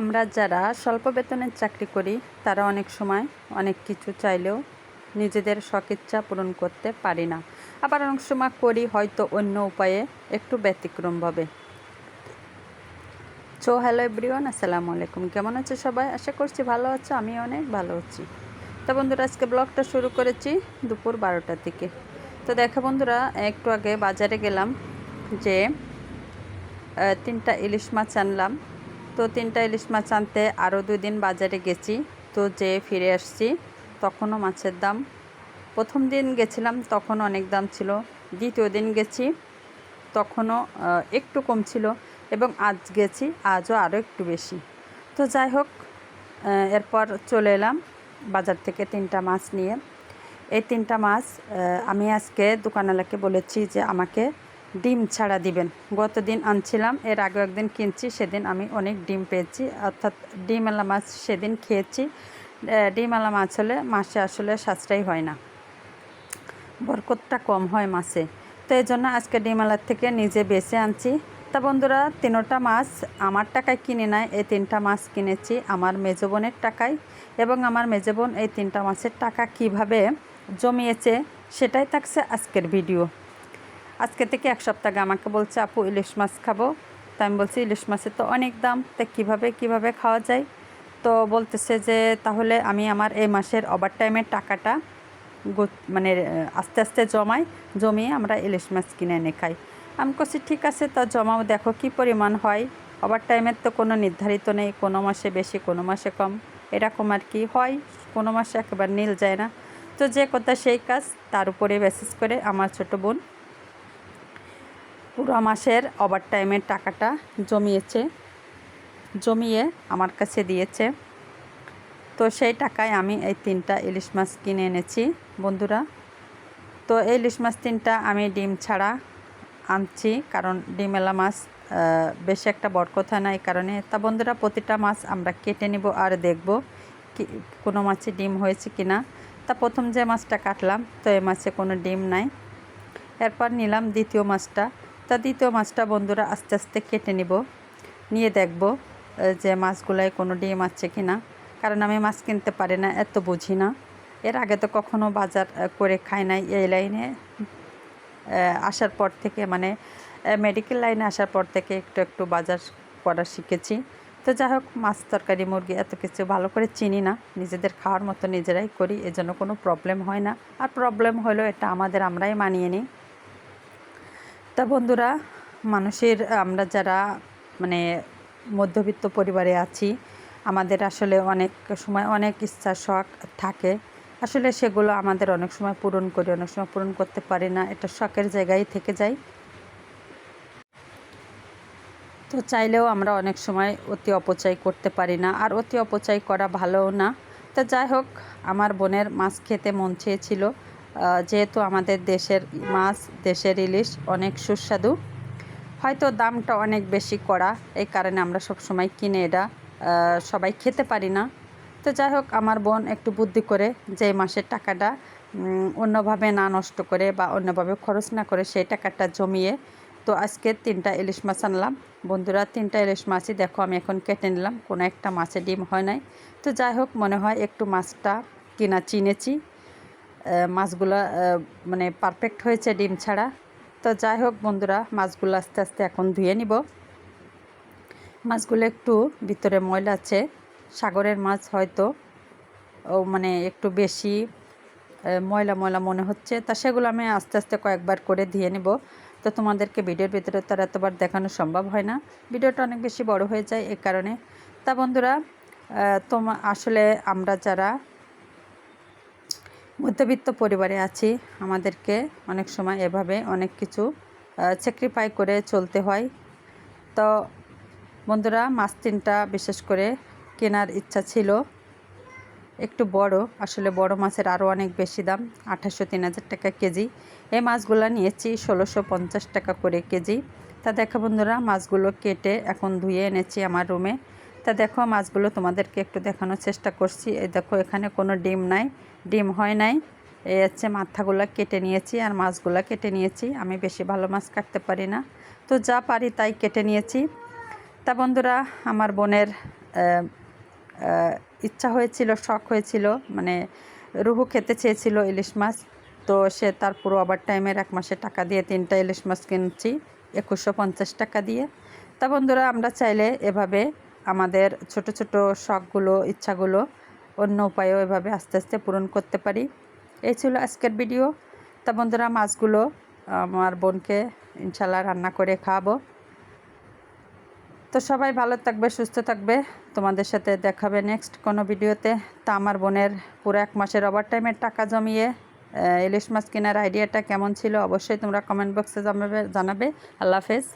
আমরা যারা স্বল্প বেতনের চাকরি করি, তারা অনেক সময় অনেক কিছু চাইলেও নিজেদের শখিচ্ছা পূরণ করতে পারি না। আবার অনেক সময় করি, হয়তো অন্য উপায়ে একটু ব্যতিক্রমভাবে সো হ্যালো এভরিওয়ান আসসালামু আলাইকুম। কেমন আছে সবাই? আশা করছি ভালো আছো, আমি অনেক ভালো আছি। তো বন্ধুরা, আজকে ব্লগটা শুরু করেছি দুপুর বারোটার দিকে তো দেখো বন্ধুরা, একটু আগে বাজারে গেলাম যে তিনটা ইলিশ মাছ আনলাম। তো তিনটা ইলিশ মাছ আনতে আরও দুই দিন বাজারে গেছি। তো যে ফিরে আসছি, তখনও মাছের দাম। প্রথম দিন গেছিলাম, তখন অনেক দাম ছিল। দ্বিতীয় দিন গেছি, তখনও একটু কম ছিল এবং আজ গেছি, আজও আরও একটু বেশি। তো যাই হোক এরপর চলে এলাম বাজার থেকে তিনটা মাছ নিয়ে। এই তিনটা মাছ আমি আজকে দোকানওয়ালাকে বলেছি যে আমাকে ডিম ছাড়া দিবেন। গতদিন আনছিলাম, এর আগে একদিন কিনছি, সেদিন আমি অনেক ডিম পেয়েছি। অর্থাৎ ডিমওয়ালা মাছ সেদিন খেয়েছি। ডিমওয়ালা মাছ হলে মাসে আসলে সাশ্রয় হয় না। বরকতটা কম হয় মাছে। তো এই জন্য আজকে ডিমালার থেকে নিজে বেছে আনছি। তা বন্ধুরা, তিনোটা মাছ আমার টাকায় কিনে নেয় এই তিনটা মাছ কিনেছি আমার মেজবনের টাকায়। এবং আমার মেজো বোন এই তিনটা মাছের টাকা কীভাবে জমিয়েছে, সেটাই থাকছে আজকের ভিডিও। আজকে থেকে এক সপ্তাহ আগে আমাকে বলছে, আপু, ইলিশ মাছ খাব। তা আমি বলছি, ইলিশ মাছের তো অনেক দাম, তা কীভাবে কীভাবে খাওয়া যায়? তো বলতেছে যে, তাহলে আমি আমার এই মাসের ওভার টাইমের টাকাটা মানে আস্তে আস্তে জমাই, জমিয়ে আমরা ইলিশ মাছ কিনে এনে খাই। আমি করছি ঠিক আছে, তা জমাও, দেখো কি পরিমাণ হয়। ওভার টাইমের তো কোনো নির্ধারিত নেই, কোনো মাসে বেশি, কোনো মাসে কম, এরকম আর কি হয়, কোনো মাসে একেবারে নীল যায় না। তো যে কথা সেই কাজ, তার উপরে বেসিস করে আমার ছোট বোন পুরো মাসের ওভার টাইমের টাকাটা জমিয়েছে, জমিয়ে আমার কাছে দিয়েছে। তো সেই টাকায় আমি এই তিনটা ইলিশ মাছ কিনে এনেছি, বন্ধুরা। তো এই ইলিশ মাছ তিনটা আমি ডিম ছাড়া আনছি, কারণ ডিমেলা মাছ বেশি একটা বড় কথা না এই কারণে। তা বন্ধুরা, প্রতিটা মাছ আমরা কেটে নিব আর দেখব কি, কোনো মাছে ডিম হয়েছে কি না। তা প্রথম যে মাছটা কাটলাম, তো এই মাছে কোনো ডিম নাই। এরপর নিলাম দ্বিতীয় মাছটা। তা দ্বিতীয় মাছটা বন্ধুরা আস্তে আস্তে কেটে নিব। নিয়ে দেখব যে মাছগুলায় কোনো ডিম আছে কি না কারণ আমি মাছ কিনতে পারি না, এত বুঝি না। এর আগে তো কখনো বাজার করে খাই নাই এই লাইনে। আসার পর থেকে মানে মেডিকেল লাইনে আসার পর থেকে একটু একটু বাজার করা শিখেছি। তো যাই হোক, মাছ তরকারি, মুরগি এত কিছু ভালো করে চিনি না। নিজেদের খাওয়ার মতো নিজেরাই করি, এজন্য কোনো প্রবলেম হয় না। আর প্রবলেম হলো এটা আমাদের আমরাই মানিয়ে নিই। তা বন্ধুরা, মানুষের, আমরা যারা মানে মধ্যবিত্ত পরিবারে আছি, আমাদের আসলে অনেক সময় অনেক ইচ্ছা, শখ থাকে। আসলে সেগুলো আমাদের অনেক সময় পূরণ করি, অনেক সময় পূরণ করতে পারি না। এটা শখের জায়গায় থেকে যায়। তো চাইলেও আমরা অনেক সময় অতি অপচয় করতে পারি না, আর অতি অপচয় করা ভালোও না। তো যাই হোক, আমার বোনের মাছ খেতে মন চেয়েছিল। যেহেতু আমাদের দেশের মাছ, দেশের ইলিশ অনেক সুস্বাদু। হয়তো দামটা অনেক বেশি করা এই কারণে আমরা সব সময় কিনে এটা সবাই খেতে পারি না। তো যাই হোক, আমার বোন একটু বুদ্ধি করে যে মাসের টাকাটা অন্যভাবে না নষ্ট করে বা অন্যভাবে খরচ না করে সেই টাকাটা জমিয়ে, তো আজকে তিনটা ইলিশ মাছ আনলাম। বন্ধুরা, তিনটা ইলিশ মাছই দেখো, আমি এখন কেটে নিলাম। কোনো একটা মাছে ডিম হয় নাই। তো যাই হোক, মনে হয় একটু মাছটা কিনা চিনেছি। মাছগুলো মানে পারফেক্ট হয়েছে ডিম ছাড়া। তো যাই হোক বন্ধুরা, মাছগুলো আস্তে আস্তে এখন ধুয়ে নিব। মাছগুলো একটু ভিতরে ময়লা আছে। সাগরের মাছ হয়তো, ও মানে একটু বেশি ময়লা ময়লা মনে হচ্ছে। তা সেগুলো আমি আস্তে আস্তে কয়েকবার করে ধুয়ে নেব। তো তোমাদেরকে ভিডিওর ভিতরে তো এতবার দেখানো সম্ভব হয় না। ভিডিওটা অনেক বেশি বড় হয়ে যায় এই কারণে। তা বন্ধুরা তোমা, আসলে আমরা যারা মধ্যবিত্ত পরিবারে আছি। আমাদেরকে অনেক সময় এভাবে অনেক কিছু স্যাক্রিফাই করে চলতে হয়। তো বন্ধুরা, মাছ তিনটা বিশেষ করে কেনার ইচ্ছা ছিল। একটু বড়, আসলে বড় মাছের আরও অনেক বেশি দাম আঠাশশো তিন হাজার টাকা কেজি। এই মাছগুলো নিয়েছি ষোলোশো পঞ্চাশ টাকা করে কেজি। তা দেখা বন্ধুরা, মাছগুলো কেটে এখন ধুয়ে এনেছি আমার রুমে তা দেখো, মাছগুলো তোমাদেরকে একটু দেখানোর চেষ্টা করছি। এই দেখো, এখানে কোনো ডিম নাই, ডিম হয় নাই। এই হচ্ছে মাথাগুলো কেটে নিয়েছি আর মাছগুলো কেটে নিয়েছি। আমি বেশি ভালো মাছ কাটতে পারি না। তো যা পারি তাই কেটে নিয়েছি। তা বন্ধুরা, আমার বোনের ইচ্ছা হয়েছিল, শখ হয়েছিল মানে রুহু খেতে চেয়েছিল ইলিশ মাছ। তো সে তার পুরো ওভার টাইমের এক মাসে টাকা দিয়ে তিনটা ইলিশ মাছ কিনছি, একুশশো পঞ্চাশ টাকা দিয়ে। তা বন্ধুরা, আমরা চাইলে এভাবে আমাদের ছোট ছোট শখগুলো, ইচ্ছাগুলো অন্য উপায়েও এভাবে আস্তে আস্তে পূরণ করতে পারি। এই ছিল আজকের ভিডিও। তা বন্ধুরা, মাছগুলো আমার বোনকে ইনশাল্লাহ রান্না করে খাওয়াবো। তো সবাই ভালো থাকবে, সুস্থ থাকবে। তোমাদের সাথে দেখাবে নেক্সট কোনো ভিডিওতে। তা আমার বোনের পুরো এক মাসের ওভার টাইমের টাকা জমিয়ে ইলিশ মাছ কেনার আইডিয়াটা কেমন ছিল অবশ্যই তোমরা কমেন্ট বক্সে জানাবে জানাবে। আল্লাহ হাফেজ।